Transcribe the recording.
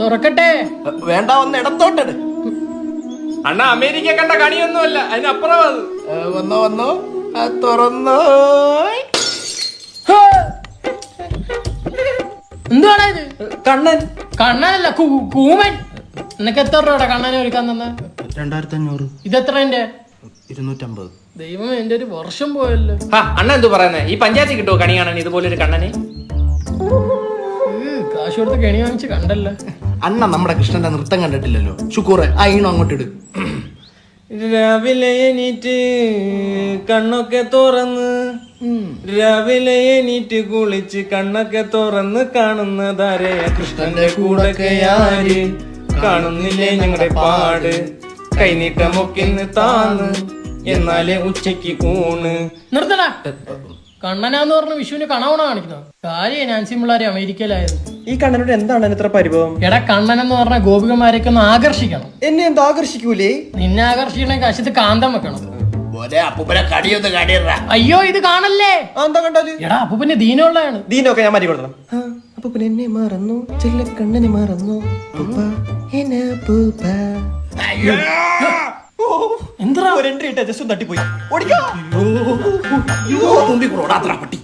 തുറക്കട്ടെ. വേണ്ട ഒന്ന് ഇടത്തോട്ടെട്. അണ്ണ അമേരിക്ക കണ്ട കണിയൊന്നുമല്ല അതിനപ്പുറം അത്. വന്നോ വന്നോ. തുറന്നോ. എന്തുവാടാ ഇത്? കണ്ണൻ. കണ്ണനല്ല കൂമൻ. നിനക്ക് എത്ര രൂപയുടെ കണ്ണനെ ഒരുക്കാൻ തന്നെ? രണ്ടായിരത്തി അഞ്ഞൂറ് ഇതെത്ര എന്റെ ഇരുന്നൂറ്റമ്പത്. ദൈവം എന്റെ ഒരു വർഷം പോയല്ലോ. ആ അണ്ണ എന്തു പറയുന്നേ? ഈ പഞ്ചായത്തിൽ കിട്ടുമോ കണി കാണാൻ ഇതുപോലെ ഒരു കണ്ണനെ കാശ് കൊടുത്ത് കെണി വാങ്ങിച്ച് കണ്ടല്ലോ. അണ്ണ നമ്മുടെ കൃഷ്ണന്റെ നൃത്തം കണ്ടിട്ടില്ലല്ലോ. ശുക്കൂറെ ആ ഈണം അങ്ങോട്ട് ഇട്. രാവിലെ എണീറ്റ് കണ്ണൊക്കെ തുറന്ന് രാവിലെ എണീറ്റ് കുളിച്ച് കണ്ണൊക്കെ തുറന്ന് കാണുന്നതാരെ? കൃഷ്ണന്റെ കൂടൊക്കെ ആര് കാണുന്നില്ലേ ഞങ്ങളുടെ പാട്? കൈനീട്ടമൊക്കെ താന്ന് എന്നാലേ ഉച്ചയ്ക്ക് ഊണ്. നിർത്തടാ. കണ്ണനാന്ന് പറഞ്ഞ വിഷുവിന് കണവണ കാണിക്കുന്നത് കാര്യം നാൻസി പിള്ളേരെ അമേരിക്കയിലായിരുന്നു. ഈ കണ്ണനോട് എന്താണ് ഇത്ര പരിഭവം? എടാ കണ്ണൻ എന്ന് പറഞ്ഞ ഗോപികമാരെയൊക്കെ ഒന്ന് ആകർഷിക്കണം. എന്നെ എന്തോ ആകർഷിക്കൂലേ? നിന്നെ ആകർഷിക്കണേ കശത്ത് കാന്തം വെക്കണം. ഒരേ അപ്പൂപ്പനെ കടിയൊന്ന് കടിയറ അയ്യോ ഇത് കാണല്ലേ? എന്താ കണ്ടാൽ എടാ അപ്പൂപ്പന് ദീനമുള്ളതാണ്. ദീനൊക്കെ ഞാൻ മാറ്റി കൊടുക്കണം. അപ്പൊ പിന്നെ എന്നെ മറന്നു. ചെല്ല കണ്ണനെ മറന്നു പൂപ്പ. എന്താ ഒരു എൻട്രി ഇട്ട് ജസ്റ്റ് തട്ടിപ്പോയി ഓടിക്കാ തുമ്പി കൂടെ ഓടാത്ര പട്ടി